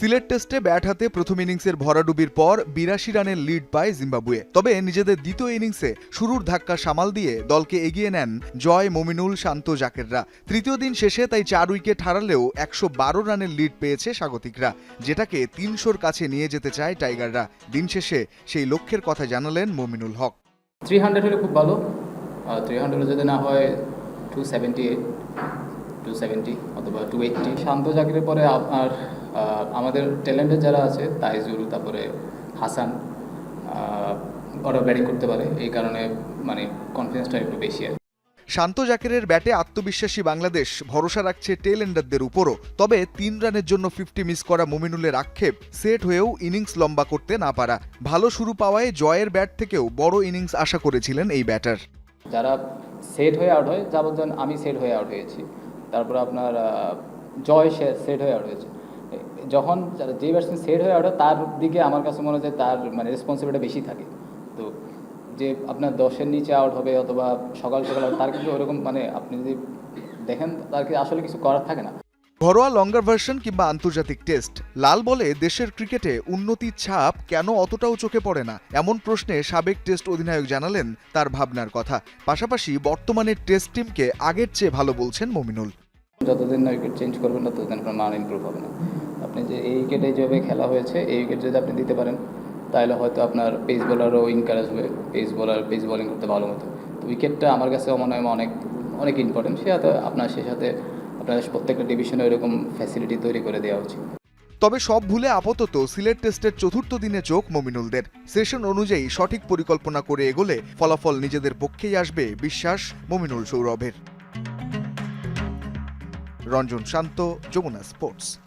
সিলেট টেস্টে ব্যাট হাতে প্রথম ইনিংসের ভরাডুবির পর বিরাশি রানের লিড পায় জিম্বাবুয়ে। তবে নিজেদের দ্বিতীয় ইনিংসে শুরুর ধাক্কা সামাল দিয়ে দলকে এগিয়ে নেন জয় মমিনুল শান্ত জাকেররা। তৃতীয় দিন শেষে তাই চার উইকেট হারালেও একশো বারো রানের লিড পেয়েছে স্বাগতিকরা, যেটাকে তিনশোর কাছে নিয়ে যেতে চায় টাইগাররা। দিন শেষে সেই লক্ষ্যের কথা জানালেন মমিনুল হক। থ্রি হান্ড্রেড হলে খুব ভালো। থ্রি হান্ড্রেড যদি না হয় two seventy eight two seventy অথবা টু এইটটি শান্ত চাকরির পরে আপনার আমাদের ট্যালেন্টের যারা আছে তাইজুল তারপরে হাসান ওরা ব্যাটিং করতে পারে। এই কারণে মানে কনফিডেন্সটা একটু বেশি কি। শান্ত জাকেরের ব্যাটে আত্মবিশ্বাসী বাংলাদেশ ভরসা রাখছে টেল এন্ডারদের উপরও। তবে তিন রানের জন্য ফিফটি মিস করা মুমিনুলের আক্ষেপ সেট হয়েও ইনিংস লম্বা করতে না পারা। ভালো শুরু পাওয়ায় জয়ের ব্যাট থেকেও বড় ইনিংস আশা করেছিলেন এই ব্যাটার যারা সেট হয়ে আউট হয় যাবজ্জন আমি সেট হয়ে আউট হয়েছি। তারপর আপনার জয় সে, সেট হয়ে হয়েছে। যখন যে ব্যাটসম্যান সেট হয়ে হয় তার দিকে আমার কাছে মনে হয় তার মানে রেসপন্সিবিলিটি বেশি থাকে। তো যে আপনার দশের নিচে আউট হবে অথবা সকাল সকাল তার কিন্তু ওরকম মানে আপনি যদি দেখেন, তার আসলে কিছু করার থাকে না। ঘরোয়া লঙ্গার ভার্সন কিংবা আন্তর্জাতিক টেস্ট লাল বলে দেশের ক্রিকেটে উন্নতির ছাপ কেন অতটাও চোখে পড়ে না? এমন প্রশ্নে সাবেক টেস্ট অধিনায়ক জানালেন তার ভাবনার কথা। পাশাপাশি বর্তমানের টেস্ট টিমকে আগের চেয়ে ভালো বলছেন মমিনুল। যতদিন না উইকেট চেঞ্জ করবেন না ততদিন আপনার মান ইমপ্রুভ হবে না। আপনি যে এই উইকেটে যেভাবে খেলা হয়েছে, এই উইকেট যদি আপনি দিতে পারেন, তাহলে হয়তো আপনার পেস বোলারও ইনকারেজ হবে পেস বোলার পেস বোলিং করতে ভালো মতো। তো উইকেটটা আমার কাছে মনে হয় অনেক অনেক ইম্পর্টেন্ট সে আপনার, সে সাথে আপনার প্রত্যেকটা ডিভিশনে এরকম ফ্যাসিলিটি তৈরি করে দেওয়া উচিত। তবে সব ভুলে আপাতত সিলেট টেস্টের চতুর্থ দিনে চোখ মমিনুলদের। সেশন অনুযায়ী সঠিক পরিকল্পনা করে এগোলে ফলাফল নিজেদের পক্ষেই আসবে বিশ্বাস মমিনুল সৌরভের। রঞ্জন শান্ত, যমুনা স্পোর্টস।